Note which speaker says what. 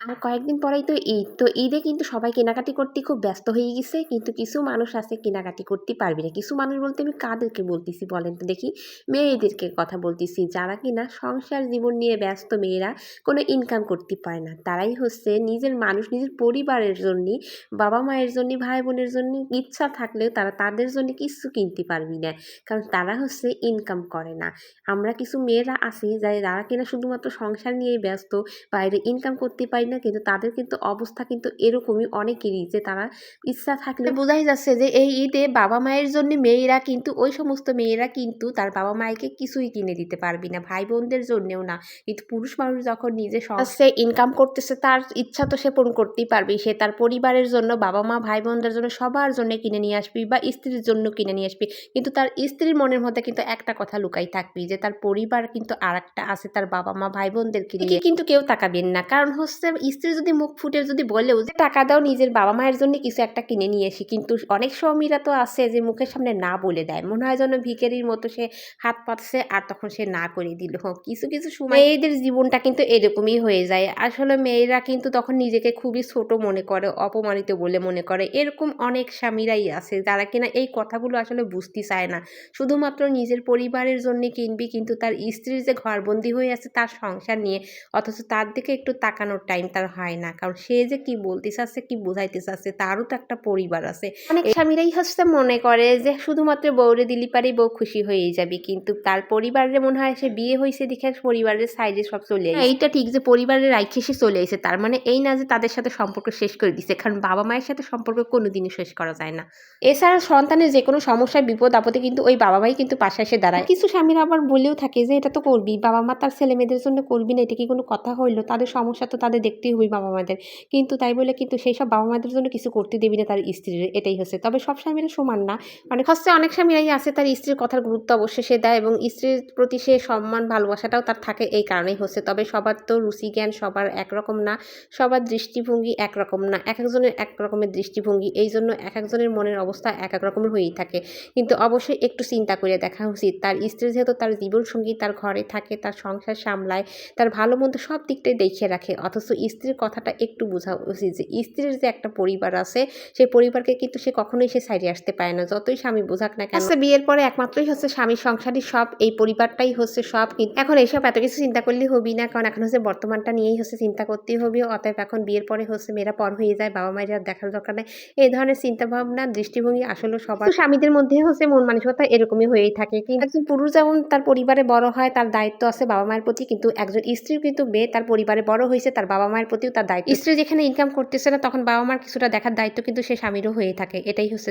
Speaker 1: আর কয়েকদিন পরেই তো ঈদ। তো ঈদে কিন্তু সবাই কেনাকাটি করতে খুব ব্যস্ত হয়ে গেছে। কিন্তু কিছু মানুষ আছে কেনাকাটি করতে পারবে না। কিছু মানুষ বলতে আমি কাদেরকে বলতেছি বলেন তো দেখি। মেয়েদেরকে কথা বলতেছি। যারা কিনা সংসার জীবন নিয়ে ব্যস্ত মেয়েরা কোনো ইনকাম করতে পারে না। তারাই হচ্ছে নিজের মানুষ, নিজের পরিবারের জন্যে, বাবা মায়ের জন্য, ভাই বোনের জন্য ইচ্ছা থাকলেও তারা তাদের জন্য কিছু কিনতে পারবি না। কারণ তারা হচ্ছে ইনকাম করে না। আমরা কিছু মেয়েরা আছি যারা কিনা শুধুমাত্র সংসার নিয়েই ব্যস্ত, বাইরে ইনকাম করতে পারি না কিন্তু তাদের কিন্তু অবস্থা কিন্তু এরকমই অনেকেরই যে তারা ইচ্ছা থাকলে বোঝাই যাচ্ছে যে এই ঈদে বাবা মায়ের জন্য মেয়েরা কিন্তু ওই সমস্ত মেয়েরা কিন্তু তার বাবা মায়েকে কিছুই কিনে দিতে পারবি না ভাই বোনদের জন্যেও না। কিন্তু পুরুষ মানুষ যখন নিজে সে ইনকাম করতেছে তার ইচ্ছা তো সে পূরণ করতেই পারবে। সে তার পরিবারের জন্য বাবা মা ভাই বোনদের জন্য সবার জন্য কিনে নিয়ে আসবি বা স্ত্রীর জন্য কিনে নিয়ে আসবি। কিন্তু তার স্ত্রীর মনের মধ্যে কিন্তু একটা কথা লুকাই থাকবি যে তার পরিবার কিন্তু আর একটা আছে তার বাবা মা ভাই বোনদেরকে নিয়ে কিন্তু কেউ তাকাবেন না। কারণ হচ্ছে স্ত্রী যদি মুখ ফুটে যদি বলেও যে টাকা দাও নিজের বাবা মায়ের জন্য কিছু একটা কিনে নিয়ে এসি কিন্তু অনেক স্বামীরা তো আছে যে মুখের সামনে না বলে দেয়। মনে হয় যেন ভিকেরির মতো সে হাত পাতছে আর তখন সে না করে দিল। কিছু কিছু সময় মেয়েদের জীবনটা কিন্তু এরকমই হয়ে যায়। আসলে মেয়েরা কিন্তু তখন নিজেকে খুবই ছোট মনে করে, অপমানিত বলে মনে করে। এরকম অনেক স্বামীরাই আছে যারা কিনা এই কথাগুলো আসলে বুঝতে চায় না। শুধুমাত্র নিজের পরিবারের জন্য কিনবি, কিন্তু তার স্ত্রীর যে ঘরবন্দি হয়ে আছে তার সংসার নিয়ে, অথচ তার দিকে একটু তাকানোর টাইম তার হয় না। কারণ সে যে কি বলতে চাচ্ছে কি বোঝাইতে চাচ্ছে তারও তো একটা পরিবার আছে। অনেক স্বামীরাই হচ্ছে মনে করে যে শুধুমাত্র বউরে দিলি পারে বউ খুশি হয়ে যাবে কিন্তু তার পরিবারের মনে হয় সে বিয়ে হয়েছে দেখে পরিবারের সাইডে সব চলে এইটা ঠিক যে পরিবারের রাইখে সে চলে এসে তার মানে এই না যে তাদের সাথে সম্পর্ক শেষ করে দিছে কারণ বাবা মায়ের সাথে সম্পর্ক কোনোদিনই শেষ করা যায় না। এছাড়া সন্তানের যে কোনো সমস্যায় বিপদ আপদে কিন্তু ওই বাবা মাই কিন্তু পাশে এসে দাঁড়ায়। কিছু স্বামীরা আবার বলেও থাকে যে এটা তো করবি বাবা মা তার ছেলে মেয়েদের জন্য করবি না এটা কি কোনো কথা হইল? তাদের সমস্যা তো তাদের দেখতেই হবে বাবা মাদের কিন্তু তাই বলে কিন্তু সেই সব বাবা মাদের জন্য কিছু করতে দেবি না তার স্ত্রীর এটাই হচ্ছে। তবে সব স্বামীরা সমান না। অনেক হচ্ছে অনেক স্বামীরাই আছে, তার স্ত্রীর কথার গুরুত্ব অবশ্যই সে দেয় এবং স্ত্রীর প্রতি সে সম্মান, ভালোবাসাটাও তার থাকে এই কারণেই হচ্ছে। তবে সবার তো রুচি জ্ঞান সবার একরকম না, সবার দৃষ্টিভঙ্গি একরকম না, এক একজনের এক রকমের দৃষ্টিভঙ্গি। এই জন্য এক একজনের মনের অবস্থা এক এক রকমের হয়েই থাকে। কিন্তু অবশ্যই একটু চিন্তা করে দেখা উচিত। তার স্ত্রী যেহেতু তার জীবনসঙ্গী, তার ঘরে থাকে, তার সংসার সামলায়, তার ভালো মন্দ সব দিকটাই দেখিয়ে রাখে। অথচ স্ত্রীর কথাটা একটু বোঝা উচিত যে স্ত্রীর যে একটা পরিবার আছে সেই পরিবারকে কিন্তু সে কখনোই সে সাইডে আসতে পারে না। যতই স্বামী বোঝাক না কেন আচ্ছা, বিয়ের পরে একমাত্রই হচ্ছে স্বামীর সংসারই সব এই পরিবারটাই হচ্ছে সব। কিন্তু এখন এইসব এত কিছু চিন্তা করলে হবি না কারণ এখন হচ্ছে বর্তমানটা নিয়েই হচ্ছে চিন্তা করতেই হবে। অতএব এখন বিয়ের পরে হচ্ছে মেয়েরা পর হয়ে যায় বাবা মায়ের আর দেখার দরকার নেই। এই ধরনের চিন্তা ভাবনা দৃষ্টিভঙ্গি আসলে সবার স্বামীদের মধ্যে হচ্ছে মন মানসিকতা এরকমই হয়েই থাকে। কিন্তু একজন পুরুষ যেমন তার পরিবারে বড় হয় তার দায়িত্ব আছে বাবা মায়ের প্রতি কিন্তু একজন স্ত্রীর কিন্তু মেয়ে তার পরিবারে বড় হয়েছে তার বাবা মায়ের প্রতিও তার দায়িত্ব স্ত্রী যেখানে ইনকাম করতেছে না, তখন বাবা মার কিছুটা দেখার দায়িত্ব কিন্তু সে স্বামীরও হয়ে থাকে। এটাই হচ্ছে